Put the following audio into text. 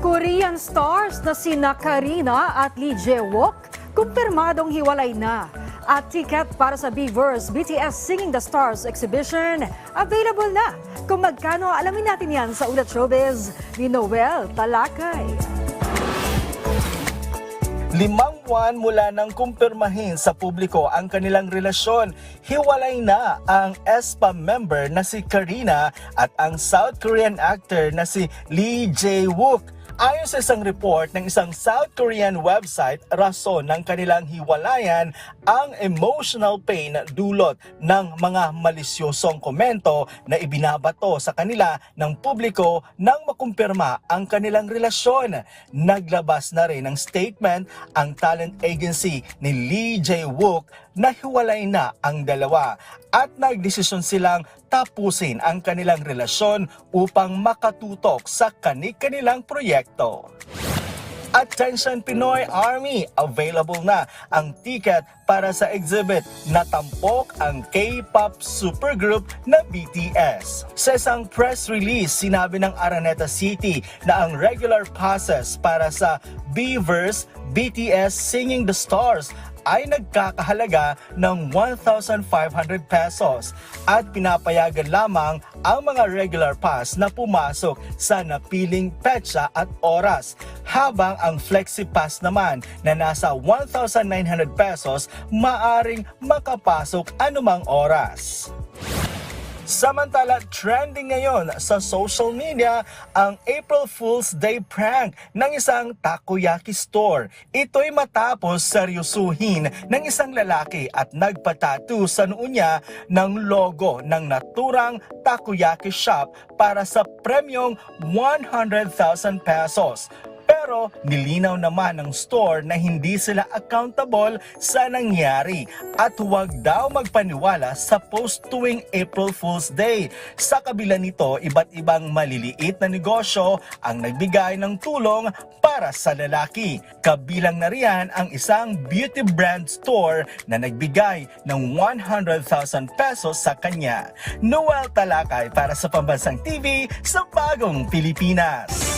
Korean stars na sina Karina at Lee Jae-wook kumpirmadong hiwalay na. At ticket para sa Beavers BTS Singing the Stars exhibition available na. Kung magkano, alamin natin yan sa Ulat Showbiz ni Noel Talakay. Limang buwan mula nang kumpirmahin sa publiko ang kanilang relasyon, hiwalay na ang ESPA member na si Karina at ang South Korean actor na si Lee Jae-wook. Ayon sa isang report ng isang South Korean website, rason ng kanilang hiwalayan ang emotional pain dulot ng mga malisyosong komento na ibinabato sa kanila ng publiko nang makumpirma ang kanilang relasyon. Naglabas na rin ng statement ang talent agency ni Lee Jae-wook na hiwalay na ang dalawa at nagdesisyon silang tapusin ang kanilang relasyon upang makatutok sa kani-kanilang proyekto. Attention Pinoy Army! Available na ang ticket para sa exhibit na tampok ang K-pop supergroup na BTS. Sa isang press release, sinabi ng Araneta City na ang regular passes para sa Beavers BTS Singing the Stars ay nagkakahalaga ng 1,500 pesos at pinapayagan lamang ang mga regular pass na pumasok sa napiling petsa at oras habang ang flexi pass naman na nasa 1,900 pesos maaring makapasok anumang oras. Samantala, trending ngayon sa social media ang April Fool's Day prank ng isang takoyaki store. Ito'y matapos seryosuhin ng isang lalaki at nagpatato sa noo niya ng logo ng naturang takoyaki shop para sa premyong 100,000 pesos. Pero nilinaw naman ng store na hindi sila accountable sa nangyari at huwag daw magpaniwala sa post tuwing April Fool's Day. Sa kabila nito, iba't ibang maliliit na negosyo ang nagbigay ng tulong para sa lalaki. Kabilang na riyan ang isang beauty brand store na nagbigay ng 100,000 pesos sa kanya. Noel Talakay para sa Pambansang TV sa Bagong Pilipinas.